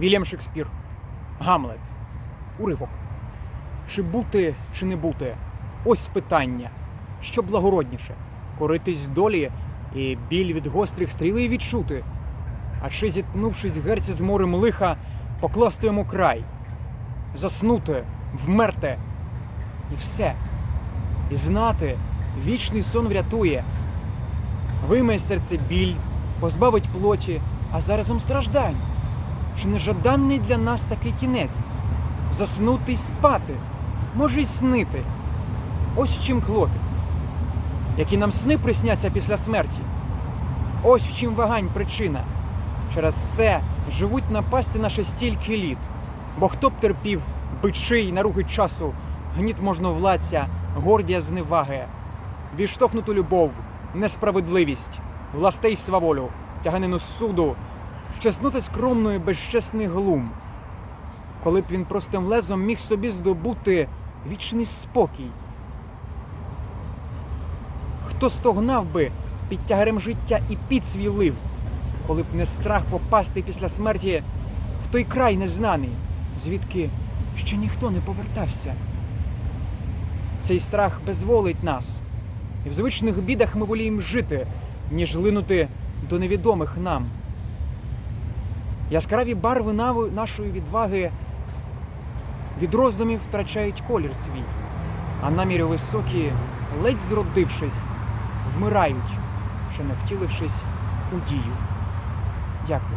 Вільям Шекспір. Гамлет. Уривок. Чи бути, чи не бути? Ось питання. Що благородніше? Коритись долі і біль від гострих стрілей відчути. А чи, зіткнувшись герці з морем лиха, покласти йому край, заснути, вмерти і все. І знати, вічний сон врятує. Вийме серце біль, позбавить плоті, а заразом страждань. Чи не жаданний для нас такий кінець? Заснути й спати, може й снити. Ось в чим клопіт. Які нам сни присняться після смерті. Ось в чим вагань причина. Через це живуть на пасті наше стільки літ. Бо хто б терпів бичий наруги часу, гніт можновладця, гордія зневаги, відштовхнуту любов, несправедливість, властей сваволю, тяганину суду, щеснути скромною безчесний глум. Коли б він простим лезом міг собі здобути вічний спокій. Хто стогнав би під тягарем життя і під свій лив, коли б не страх попасти після смерті в той край незнаний, звідки ще ніхто не повертався. Цей страх безволить нас, і в звичних бідах ми воліємо жити, ніж линути до невідомих нам. Яскраві барви нашої відваги від роздумів втрачають колір свій, а наміри високі, ледь зродившись, вмирають, ще не втілившись у дію. Дякую.